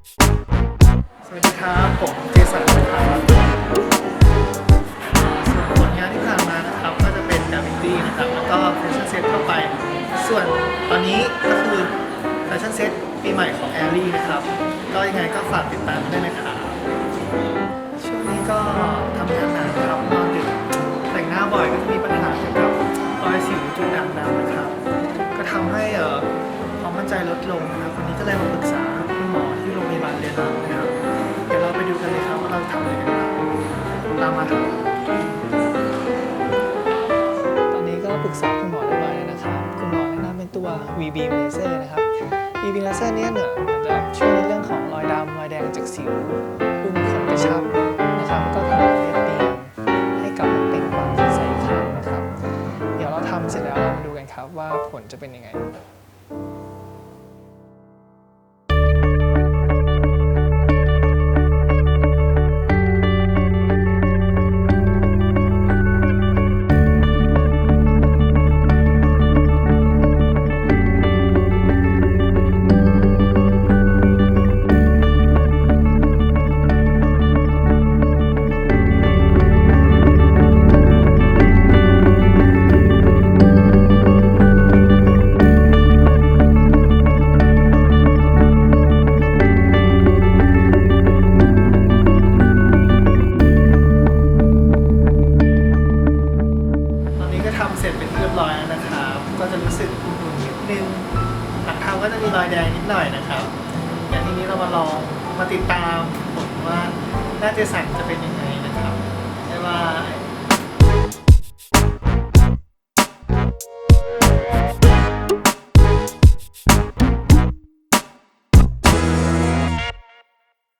สวัสดีครับ ผมเจสันนะครับส่วนผลงานที่ผ่านมานะครับก็จะเป็นดาวินตี้นะครับ แล้วก็แฟชั่นเซ็ตทั่วไป ส่วนตอนนี้ก็คือแฟชั่นเซ็ตปีใหม่ของแอลลี่นะครับ ก็ยังไงก็ฝากติดตามด้วยนะครับช่วงนี้ก็ทำงานหนักครับนอนดึกแต่งหน้าบ่อยก็จะมีปัญหาเกี่ยวกับรอยสิวจุดด่างดำนะครับ ก็ทำให้เอ่อความมั่นใจลดลงนะครับวันนี้ก็เลยมาปรึกษา ตามมาครับตอนนี้ก็ปรึกษาคุณหมอเรียบร้อยแล้วนะครับ คุณหมอแนะนำเป็นตัว VB Laser นะครับ VB Laser เนี่ยเนี่ยมันจะช่วยในเรื่องของรอยดำรอยแดงจากสิวรูขุมขนกระชับนะครับแล้วก็ทำให้เรียบเนียนให้กลับมาเปล่งปลั่งสดใสอีกครั้งนะครับ เดี๋ยวเราทำเสร็จแล้วเรามาดูกันครับว่าผลจะเป็นยังไง นะครับ ก็จะรู้สึกอุ่นๆนิดนึงหลังทำก็จะมีรอยแดงนิดหน่อยนะครับอย่างทีนี้เรามาลองมาติดตามผลว่าหน้าเจสันจะเป็นยังไงนะครับไม่ว่า